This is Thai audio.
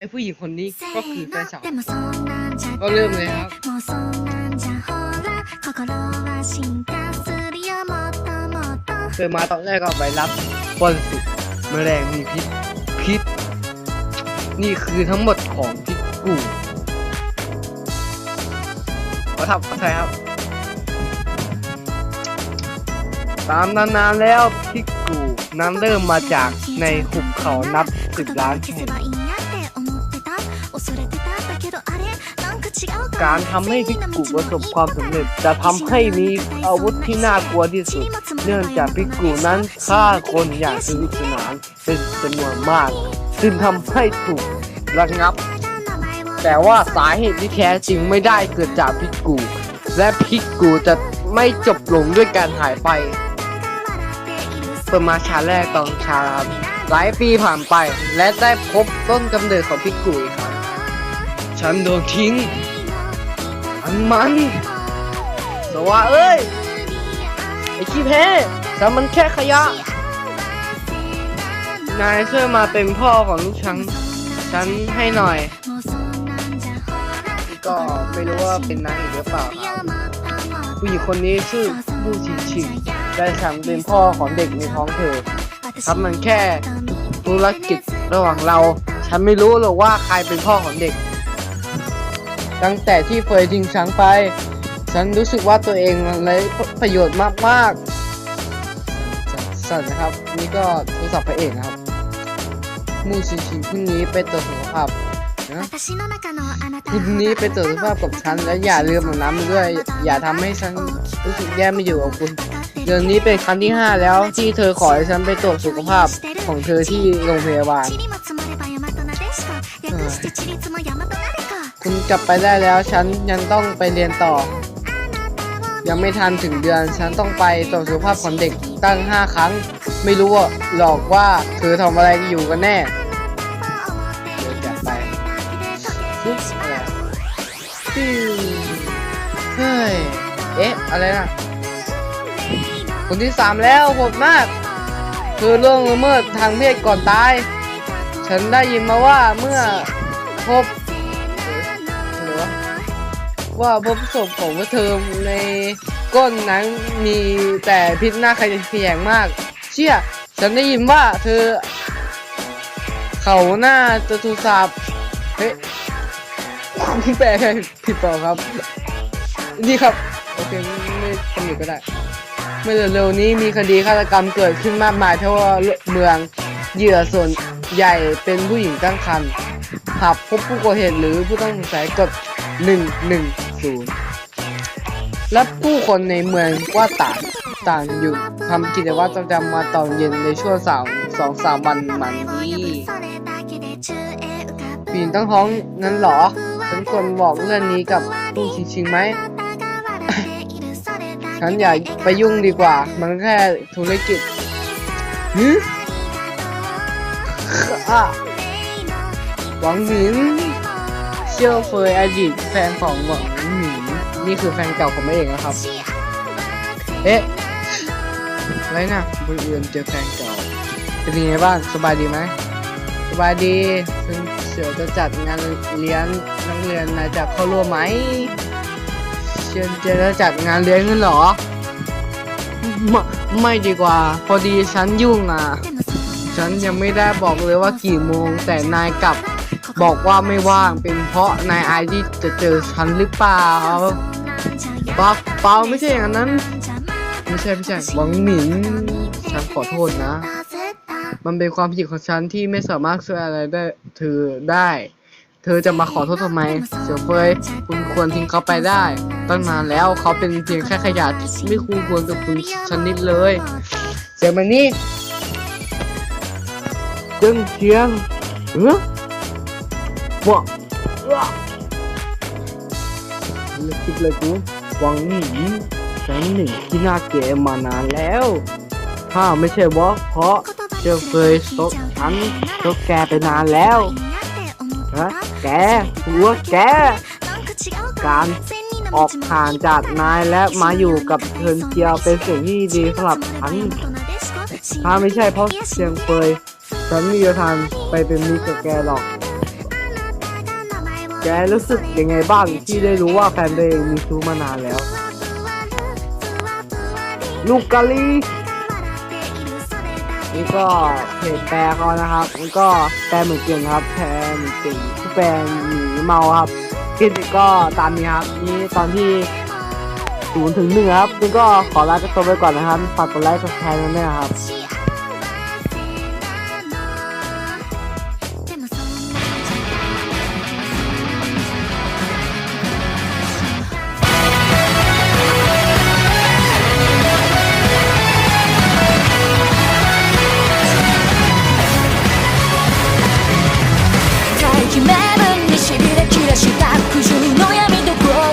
ไอผู้หญิงคนนี้ก็คือแฟนสาวก็เริ่มเลยครับเคยมาตอนแรกก็ไปรับสอนสุดแมลงมีพิษพิษนี่คือทั้งหมดของที่กูขอทับขอใช้ครับ ตามนานๆแล้วที่กูนั้นเริ่มมาจากในหุบเขานับสิบล้านแห่ง การทำให้พิกกูประสบความสำเร็จ จะทำให้มีอาวุธที่น่ากลัวที่สุด เนื่องจากพิกกูนั้นฆ่าคนอย่างสนุกสนานเป็นจำนวนมากจึงทำให้ถูกระงับ แต่ว่าสาเหตุที่แท้จริงไม่ได้เกิดจากพิกกูและพิกกูจะไม่จบลงด้วยการหายไป เปิดมาชาแรกตอนชาครับหลายปีผ่านไปและได้พบต้นกำเนิดของพิกกูอีกครั้งฉันโดนทิ้งันมันสว่าเอ้ย ไอ้ขี้แพ้ฉันมันแค่ขยะ นายช่วยมาเป็นพ่อของลูกฉันฉันให้หน่อย ก็ไม่รู้ว่าเป็นนางอีกหรือเปล่าครับผู้หญิงคนนี้ชื่อลู่ชิงชิงได้ฉันเป็นพ่อของเด็กในท้องเธอครับมันแค่ธุรกิจระหว่างเรา ฉันไม่รู้หรอกว่าใครเป็นพ่อของเด็ก ตั้งแต่ที่เฟยทิ้งฉันไป ฉันรู้สึกว่าตัวเองไร้ประโยชน์มากๆสั่นนะครับ นี่ก็โทรศัพท์พระเอกนะครับ มูชิชิงพรุ่งนี้ไปตรวจสุขภาพนะพรุ่งนี้ไปตรวจสุขภาพกับฉันและอย่าลืมอาบน้ำด้วย อย่าทำให้ฉันรู้สึกแย่ไม่อยู่กับคุณเดือนนี้เป็นครั้งที่ 5 แล้วที่เธอขอให้ฉันไปตรวจสุขภาพของเธอที่โรงพยาบาล คุณกลับไปได้แล้ว ฉันยังต้องไปเรียนต่อ ยังไม่ทันถึงเดือน ฉันต้องไปตรวจสุขภาพของเด็กตั้ง 5 ครั้ง ไม่รู้หรอกว่าเธอทำอะไรอยู่กันแน่เดี๋ยวจัดไปปุ๊บอะไรปิ้วเฮ้ย เอ๊ะ อะไรนะ คนที่สามแล้วโหดมาก คือล่วงละเมิดทางเพศก่อนตาย ฉันได้ยินมาว่าเมื่อพบหรือว่า ว่าพบศพของพวกเธอในก้นนั้นมีแต่พิษหน้าขยงมาก เชี่ย ฉันได้ยินว่าเธอ เขาหน้าจะถูกสาบเฮ้ยแปลผิดเปล่าครับ นี่ครับ โอเค ไม่ทำอยู่ก็ได้ เมื่อเร็วๆนี้มีคดีฆาตกรรมเกิดขึ้นมากมายทั่วเมืองเหยื่อส่วนใหญ่เป็นผู้หญิงตั้งครรภ์หากพบผู้ก่อเหตุหรือผู้ต้องสงสัยกดหนึ่งหนึ่ง 110และผู้คนในเมืองว่าต่างต่างอยู่ทำกิจวัตรประจำวันตอนเย็นในช่วงสามสองสามวันมันนี้ผู้หญิงตั้งท้องนั้นเหรอฉันควรบอกเรื่องนี้กับผู้ชิงชิงไหมฉันอย่าไปยุ่งดีกว่า มันแค่ธุรกิจฮึอะหวังหมิน เชี่ยวเฟยอดีตแฟนของหวังหมินนี่คือแฟนเก่าของแม่เองนะครับ เอ๊ะอะไรนะบังเอิญเจอแฟนเก่าเป็นยังไงบ้างสบายดีไหมสบายดีซึ่งเสือจะจัดงานเลี้ยงนักเรียนนายจะเข้าร่วมไหมเชิญเจจะจัดงานเลี้ยงกันหรอไม่ไม่ดีกว่า พอดีฉันยุ่งอะ ฉันยังไม่ได้บอกเลยว่ากี่โมง แต่นายกลับบอกว่าไม่ว่างเป็น เพราะนายไอที่จะเจอฉันหรือเปล่าเปล่าเปล่าไม่ใช่อย่างนั้น ไม่ใช่ไม่ใช่หวังหมินฉันขอโทษนะ มันเป็นความผิดของฉันที่ไม่สามารถช่วยอะไรได้เธอได้ เธอจะมาขอโทษทำไม เสียวเฟยคุณควรทิ้งเขาไปได้ตั้งนานแล้วเขาเป็นเพียงแค่ขยะไม่คู่ควรกับคุณชนิดเลยเสียงมันนี่จึงเทียงเออว้าเลิกคิดเลยกูวังหนีฉันหนึ่งที่น่าเกลมานานแล้ว ถ้าไม่ใช่วะเพราะเจ้าเฟยซกฉันซกแกไปนานแล้วฮะแกหัวแก การออกห่างจากนายและมาอยู่กับเทินเจียวเป็นสิ่งที่ดีสำหรับฉันถ้าไม่ใช่เพราะเสียงเฟยฉันไมมีทางไปเป็นมิตรกับแกหรอก แกรู้สึกยังไงบ้างที่ได้รู้ว่าแฟนตัวเองมีชู้มานานแล้ว ลูกกะลีนี่ก็เพจแปลเขานะครับนี่ก็แปลเหมือนเก่งครับแปลเหมือนเก่งแปลหนีเมาครับคลิปก็ตามนี้ครับนี่ตอนที่ศูนย์ถึงหนึ่งครับนี่ก็ขอลาไปตัวไปก่อนนะครับฝากกดไลค์กดแชร์กันด้วยนะครับ